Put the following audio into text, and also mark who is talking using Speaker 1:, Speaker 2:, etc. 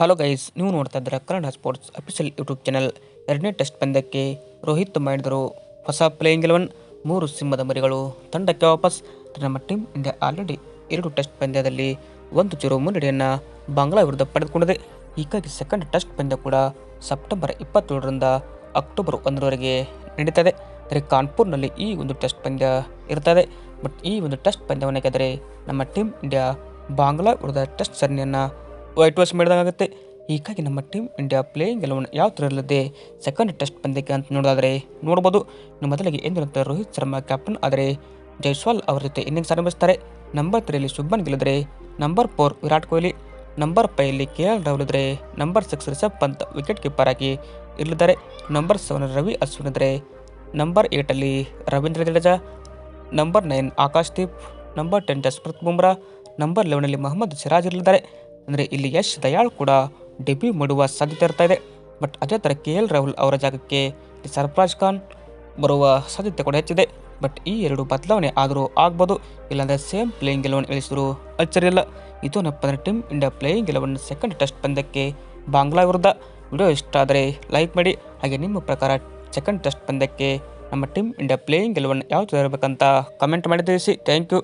Speaker 1: Hello guys ನೀವು ನೋಡ್ತಾ ಇದ್ದೀರಾ Kannada sports official YouTube channel ಎರಡನೇ ಟೆಸ್ಟ್ ಪಂದ್ಯಕ್ಕೆ ರೋಹಿತ್ ಮಾಡಿದರು ಹೊಸ ಪ್ಲೇಯಿಂಗ್ ಎಲೆವನ್ ಮೂರು ಸಿಂಹದ ಮರಿಗಳು. ತಂಡಕ್ಕೆ ವಾಪಸ್ ನಮ್ಮ ಟೀಮ್ ಇಂಡಿಯಾ ಆಲ್ರೆಡಿ ಎರಡು ಟೆಸ್ಟ್ ಪಂದ್ಯದಲ್ಲಿ ಒಂದು ಜೀರೋ ಮುನ್ನಡೆಯನ್ನು ಬಾಂಗ್ಲಾ ವಿರುದ್ಧ ಪಡೆದುಕೊಂಡಿದೆ. ಹೀಗಾಗಿ ಸೆಕೆಂಡ್ ಟೆಸ್ಟ್ ಪಂದ್ಯ ಕೂಡ ಸೆಪ್ಟೆಂಬರ್ ಇಪ್ಪತ್ತೇಳರಿಂದ ಅಕ್ಟೋಬರ್ ಒಂದರವರೆಗೆ ನಡೀತದೆ. ಅಂದರೆ ಕಾನ್ಪುರ್ನಲ್ಲಿ ಈ ಒಂದು ಟೆಸ್ಟ್ ಪಂದ್ಯ ಇರ್ತದೆ. ಬಟ್ ಈ ಒಂದು ಟೆಸ್ಟ್ ಪಂದ್ಯವನ್ನು ಗೆದ್ದರೆ ನಮ್ಮ ಟೀಮ್ ಇಂಡಿಯಾ ಬಾಂಗ್ಲಾ ವಿರುದ್ಧ ಟೆಸ್ಟ್ ಸರಣಿಯನ್ನು ವೈಟ್ ವಾಶ್ ಮಾಡಿದಾಗುತ್ತೆ ಹೀಗಾಗಿ ನಮ್ಮ ಟೀಮ್ ಇಂಡಿಯಾ ಪ್ಲೇಯಿಂಗ್ ಗೆಲುವನ್ನು ಯಾವ ಥರ ಇರಲಿದೆ? ಸೆಕೆಂಡ್ ಟೆಸ್ಟ್ ಪಂದ್ಯಕ್ಕೆ ಅಂತ ನೋಡೋದಾದರೆ ನೋಡ್ಬೋದು. ನಮ್ಮ ಮೊದಲಿಗೆ ಎಂದಿನಂತೆ ರೋಹಿತ್ ಶರ್ಮಾ ಕ್ಯಾಪ್ಟನ್ ಆದರೆ ಜೈಸ್ವಾಲ್ ಅವರ ಜೊತೆ ಇನ್ನಿಂಗ್ಸ್ ಆರಂಭಿಸ್ತಾರೆ. ನಂಬರ್ ತ್ರೀಯಲ್ಲಿ Shubman ಗೆಲ್ಲಿದ್ರೆ number four Virat Kohli. Number ಫೈಯಲ್ಲಿ K L Rahul ಇದ್ದರೆ number six Rishabh Pant wicket keeper ಆಗಿ ಇರಲಿದ್ದಾರೆ. ನಂಬರ್ ಸೆವೆನ್ ರವಿ ಅಶ್ವಿನ್ ಇದ್ದರೆ number ಏಟಲ್ಲಿ Ravindra Jadeja. Number nine Akash Deep. Number ten Jasprit Bumrah. Number ಲೆವೆನಲ್ಲಿ Mohammed Siraj ಇರಲಿದ್ದಾರೆ. ಅಂದರೆ ಇಲ್ಲಿ ಯಶ್ ದಯಾಳ್ ಕೂಡ ಡೆಬ್ಯೂ ಮಾಡುವ ಸಾಧ್ಯತೆ ಇರ್ತಾ ಇದೆ. ಬಟ್ ಅದೇ ಥರ ಕೆ ಎಲ್ ರಾಹುಲ್ ಅವರ ಜಾಗಕ್ಕೆ ಸರ್ಫರಾಜ್ ಖಾನ್ ಬರುವ ಸಾಧ್ಯತೆ ಕೂಡ ಹೆಚ್ಚಿದೆ. ಬಟ್ ಈ ಎರಡು ಬದಲಾವಣೆ ಆದರೂ ಆಗ್ಬೋದು. ಇಲ್ಲಾಂದರೆ ಸೇಮ್ ಪ್ಲೇಯಿಂಗ್ ಗೆಲುವನ್ನು ಇಳಿಸಿದ್ರು ಅಚ್ಚರಿಯಲ್ಲ ಇದು ನಪ್ಪ ಅಂದರೆ ಟೀಮ್ ಇಂಡಿಯಾ ಪ್ಲೇಯಿಂಗ್ ಗೆಲುವನ್ನು ಸೆಕೆಂಡ್ ಟೆಸ್ಟ್ ಪಂದ್ಯಕ್ಕೆ ಬಾಂಗ್ಲಾ ವಿರುದ್ಧ. ವಿಡಿಯೋ ಇಷ್ಟ ಆದರೆ ಲೈಕ್ ಮಾಡಿ. ಹಾಗೆ ನಿಮ್ಮ ಪ್ರಕಾರ ಸೆಕೆಂಡ್ ಟೆಸ್ಟ್ ಪಂದ್ಯಕ್ಕೆ ನಮ್ಮ ಟೀಮ್ ಇಂಡಿಯಾ ಪ್ಲೇಯಿಂಗ್ ಗೆಲುವನ್ನು ಯಾವ ಥರ ಇರಬೇಕಂತ ಕಮೆಂಟ್ ಮಾಡಿ ತಿಳಿಸಿ. Thank you